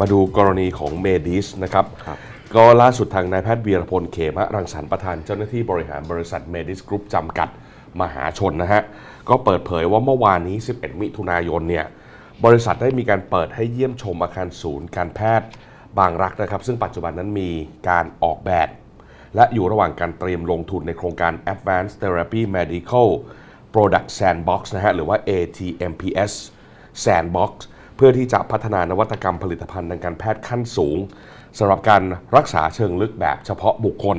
มาดูกรณีของเมดิสนะครับครับก็ล่าสุดทางนายแพทย์วีรพลเขมะรังสรรค์ประธานเจ้าหน้าที่บริหารบริษัทเมดิสกรุ๊ปจำกัดมหาชนนะฮะ ก็เปิดเผยว่าเมื่อวานนี้ 11 มิถุนายนเนี่ยบริษัทได้มีการเปิดให้เยี่ยมชมอาคารศูนย์การแพทย์บางรักนะครับ ซึ่งปัจจุบันนั้นมีการออกแบบ และอยู่ระหว่างการเตรียมลงทุนในโครงการ Advanced Therapy Medical Product Sandbox นะฮะหรือว่า ATMPS Sandbox เพื่อที่จะพัฒนานวัตกรรมผลิตภัณฑ์ทางการแพทย์ขั้นสูงสำหรับการรักษาเชิงลึกแบบเฉพาะบุคคล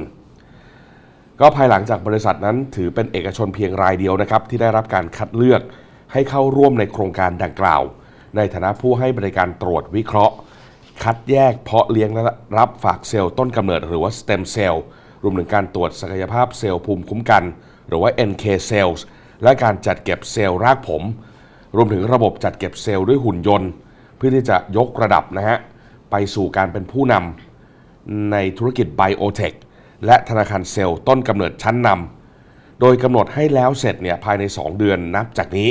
ก็ภายหลังจากบริษัทนั้นถือเป็นเอกชนเพียงรายเดียวนะครับ ที่ได้รับการคัดเลือกให้เข้าร่วมในโครงการดังกล่าว ในฐานะผู้ให้บริการตรวจวิเคราะห์ คัดแยกเพาะเลี้ยงและรับฝากเซลล์ต้นกำเนิดหรือว่า stem cell รวมถึงการตรวจศักยภาพเซลล์ภูมิคุ้มกัน หรือว่า NK cells และการจัดเก็บเซลล์รากผม รวมถึงระบบจัดเก็บเซลล์ด้วยหุ่นยนต์ เพื่อที่จะยกระดับนะฮะ ไปสู่การเป็นผู้นำในธุรกิจไบโอเทคและธนาคารเซลล์ต้นกำเนิดชั้นนำโดยกำหนดให้แล้วเสร็จเนี่ยภายใน 2 เดือนนับจากนี้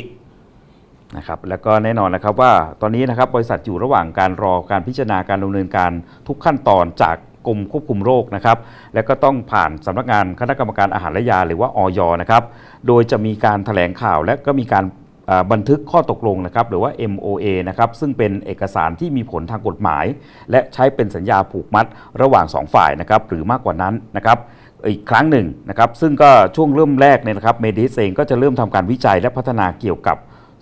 นะครับแล้วก็แน่นอนนะครับว่าตอนนี้นะครับบริษัทอยู่ระหว่างการรอการพิจารณาการดำเนินการทุกขั้นตอนจากกรมควบคุมโรคนะครับและก็ต้องผ่านสำนักงานคณะกรรมการอาหารและยาหรือว่าออยนะครับ โดยจะมีการถแถลงข่าวและก็มีการ บันทึกข้อตกลงนะครับหรือว่า MOA นะครับซึ่งเป็นเอกสารที่มีผลทางกฎหมาย และใช้เป็นสัญญาผูกมัดระหว่างสองฝ่ายนะครับหรือมากกว่านั้นนะครับอีกครั้งหนึ่งนะครับซึ่งก็ช่วงเริ่มแรกเนี่ยนะครับเมดิสเองก็จะเริ่มทำการวิจัยและพัฒนาเกี่ยวกับ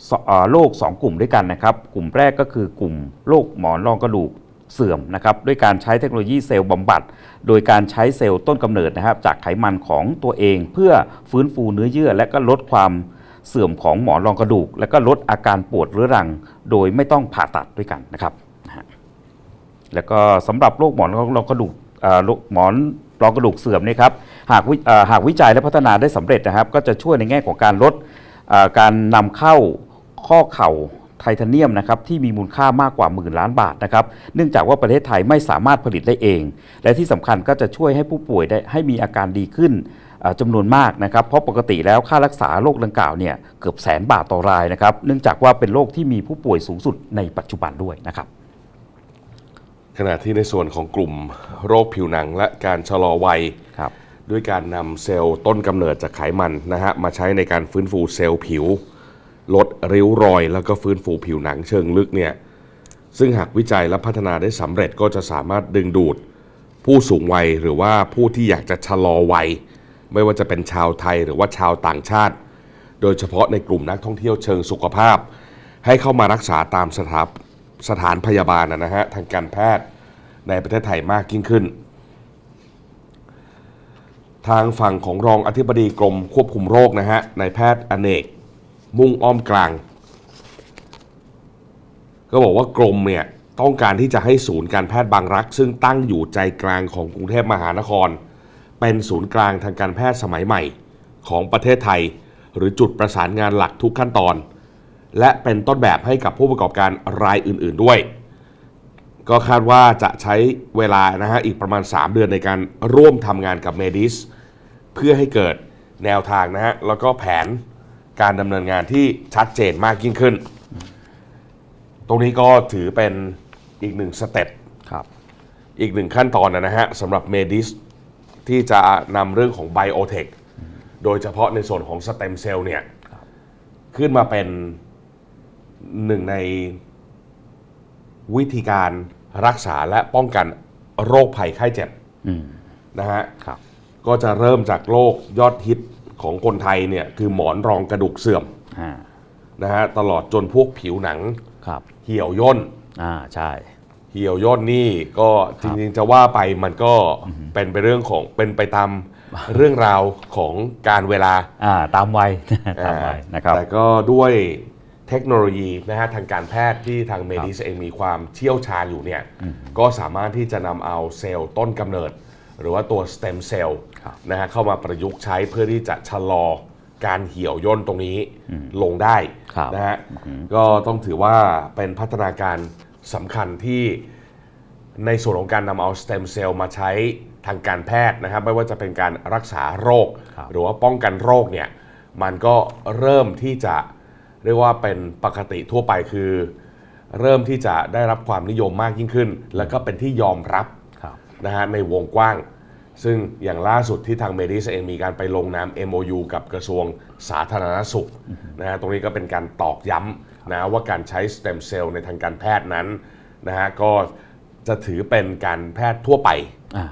สเอ่อโรค2 กลุ่มด้วยกันนะครับกลุ่มแรกก็คือกลุ่มโรคหมอนรองกระดูกเสื่อมนะครับด้วยการใช้เทคโนโลยีเซลล์บำบัด โดยการใช้เซลล์ต้นกำเนิดนะครับจากไขมันของตัวเองเพื่อฟื้นฟูเนื้อเยื่อและก็ลดความ เสื่อมของหมอนรองกระดูก และก็ลดอาการปวดเรื้อรัง โดยไม่ต้องผ่าตัดด้วยกันนะครับแล้วก็สำหรับโรคหมอนรองกระดูกหมอนรองกระดูกเสื่อมนี่ครับหากหากวิจัยและพัฒนาได้สำเร็จนะครับ ก็จะช่วยในแง่ของการลดการนำเข้าข้อเข่าไทเทเนียมนะครับที่มีมูลค่ามากกว่าหมื่นล้านบาทนะครับเนื่องจากว่าประเทศไทยไม่สามารถผลิตได้เอง และที่สำคัญก็จะช่วยให้ผู้ป่วยได้ให้มีอาการดีขึ้น จำนวนมากนะครับ เพราะปกติแล้วค่ารักษาโรคดังกล่าวเนี่ยเกือบแสนบาทต่อรายนะครับ เนื่องจากว่าเป็นโรคที่มีผู้ป่วยสูงสุดในปัจจุบันด้วยนะครับ ขณะที่ในส่วนของกลุ่มโรคผิวหนังและการชะลอวัยครับด้วยการนำเซลล์ต้นกำเนิดจากไขมันนะฮะมาใช้ในการฟื้นฟูเซลล์ผิว ลดริ้วรอย แล้วก็ฟื้นฟูผิวหนังเชิงลึกเนี่ยซึ่งหากวิจัยและพัฒนาได้สำเร็จก็จะสามารถดึงดูดผู้สูงวัยหรือว่าผู้ที่อยากจะชะลอวัย ไม่ว่าจะเป็นชาวไทยหรือว่าชาวต่างชาติ โดยเฉพาะในกลุ่มนักท่องเที่ยวเชิงสุขภาพ ให้เข้ามารักษาตามสถาสถานพยาบาลนะนะฮะทางการแพทย์ในประเทศไทยมากยิ่งขึ้น ทางฝั่งของรองอธิบดีกรมควบคุมโรคนะฮะนายแพทย์อเนก มุ่งอ้อมกลาง ก็บอกว่ากรมเนี่ยต้องการที่จะให้ศูนย์การแพทย์บางรัก ซึ่งตั้งอยู่ใจกลางของกรุงเทพมหานคร เป็นศูนย์กลางทางการแพทย์สมัยใหม่ ของประเทศไทย หรือจุดประสานงานหลักทุกขั้นตอน และเป็นต้นแบบให้กับผู้ประกอบการรายอื่น ๆด้วย ก็คาดว่าจะใช้เวลานะฮะอีกประมาณ 3 เดือนในการร่วมทำงานกับเมดิสเพื่อให้เกิดแนวทางนะฮะแล้วก็แผนการดำเนินงานที่ชัดเจนมากยิ่งขึ้น ตรงนี้ก็ถือเป็นอีกหนึ่งสเต็ปครับอีกหนึ่งขั้นตอนนะฮะสำหรับเมดิส ที่จะนำเรื่องของไบโอเทคโดยเฉพาะในส่วนของสเต็มเซลล์เนี่ยขึ้นมาเป็นหนึ่งในวิธีการรักษาและป้องกันโรคภัยไข้เจ็บอืมนะฮะครับก็จะเริ่มจากโรคยอดฮิตของคนไทยเนี่ยคือหมอนรองกระดูกเสื่อมอ่านะฮะตลอดจนพวกผิวหนังครับเหี่ยวย่นอ่าใช่ เหี่ยวย่นนี่ก็จริงๆจะว่าไปมันก็เป็นไปเรื่องของเป็นไปตามเรื่องราวของการเวลาอ่าตามวัยตามวัยนะครับแต่ก็ด้วยเทคโนโลยีนะฮะทางการแพทย์ที่ทางเมดิสเองมีความเชี่ยวชาญอยู่เนี่ยก็สามารถที่จะนำเอาเซลล์ต้นกำเนิด หรือว่าตัวสเต็มเซลล์ครับนะฮะเข้ามาประยุกต์ใช้เพื่อที่จะชะลอการเหี่ยวย่นตรงนี้ลงได้ครับนะฮะก็ต้องถือว่าเป็นพัฒนาการ สำคัญที่ในส่วนของการนำเอาสเต็มเซลล์มาใช้ทางการแพทย์นะครับ ไม่ว่าจะเป็นการรักษาโรคครับหรือว่าป้องกันโรคเนี่ยมันก็เริ่มที่จะเรียกว่าเป็นปกติทั่วไปคือ เริ่มที่จะได้รับความนิยมมากยิ่งขึ้น แล้วก็เป็นที่ยอมรับครับนะฮะในวงกว้าง ซึ่งอย่างล่าสุดที่ทางเมดิสเองมีการไปลงนาม MOU กับกระทรวงสาธารณสุขนะฮะตรงนี้ก็เป็นการตอกย้ำ นะว่าการใช้สเต็มเซลล์ในทางการแพทย์นั้นนะฮะก็จะถือเป็นการแพทย์ทั่วไปอ่า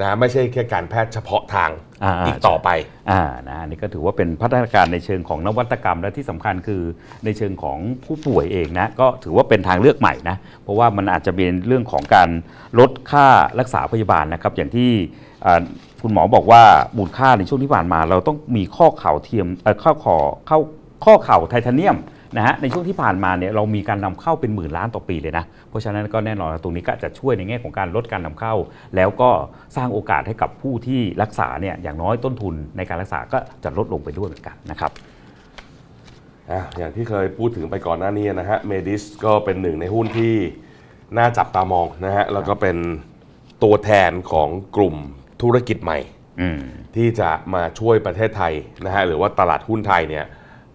นะฮะไม่ใช่แค่การแพทย์เฉพาะทางอ่าอีกต่อไปอ่านะอันนี้ก็ถือว่าเป็นพัฒนาการในเชิงของนวัตกรรมและที่สำคัญคือในเชิงของผู้ป่วยเองนะก็ถือว่าเป็นทางเลือกใหม่นะเพราะว่ามันอาจจะเป็นเรื่องของการลดค่ารักษาพยาบาลนะครับ อย่างที่อ่าคุณหมอบอกว่ามูลค่าในช่วงที่ผ่านมา เราต้องมีข้อเข่าเทียมเอ่อข้อขอเข้าข้อเข่าไทเทเนียม นะฮะในช่วงที่ผ่านมาเนี่ยเรามีการนำเข้าเป็นหมื่นล้านต่อปีเลยนะ เพราะฉะนั้นก็แน่นอนตรงนี้ก็จะช่วยในแง่ของการลดการนำเข้า แล้วก็สร้างโอกาสให้กับผู้ที่รักษาเนี่ยอย่างน้อยต้นทุนในการรักษาก็จะลดลงไปด้วยเหมือนกันนะครับอะอย่างที่เคยพูดถึงไปก่อนหน้านี้นะฮะเมดิสก็เป็นหนึ่งในหุ้นที่น่าจับตามองนะฮะแล้วก็เป็นตัวแทนของกลุ่มธุรกิจใหม่อืมที่จะมาช่วยประเทศไทยนะฮะหรือว่าตลาดหุ้นไทยเนี่ย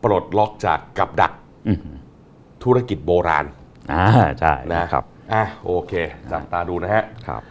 ปลดล็อกจากกับดักอืม ธุรกิจโบราณอ่าใช่นะครับอะโอเคจับตาดูนะฮะครับ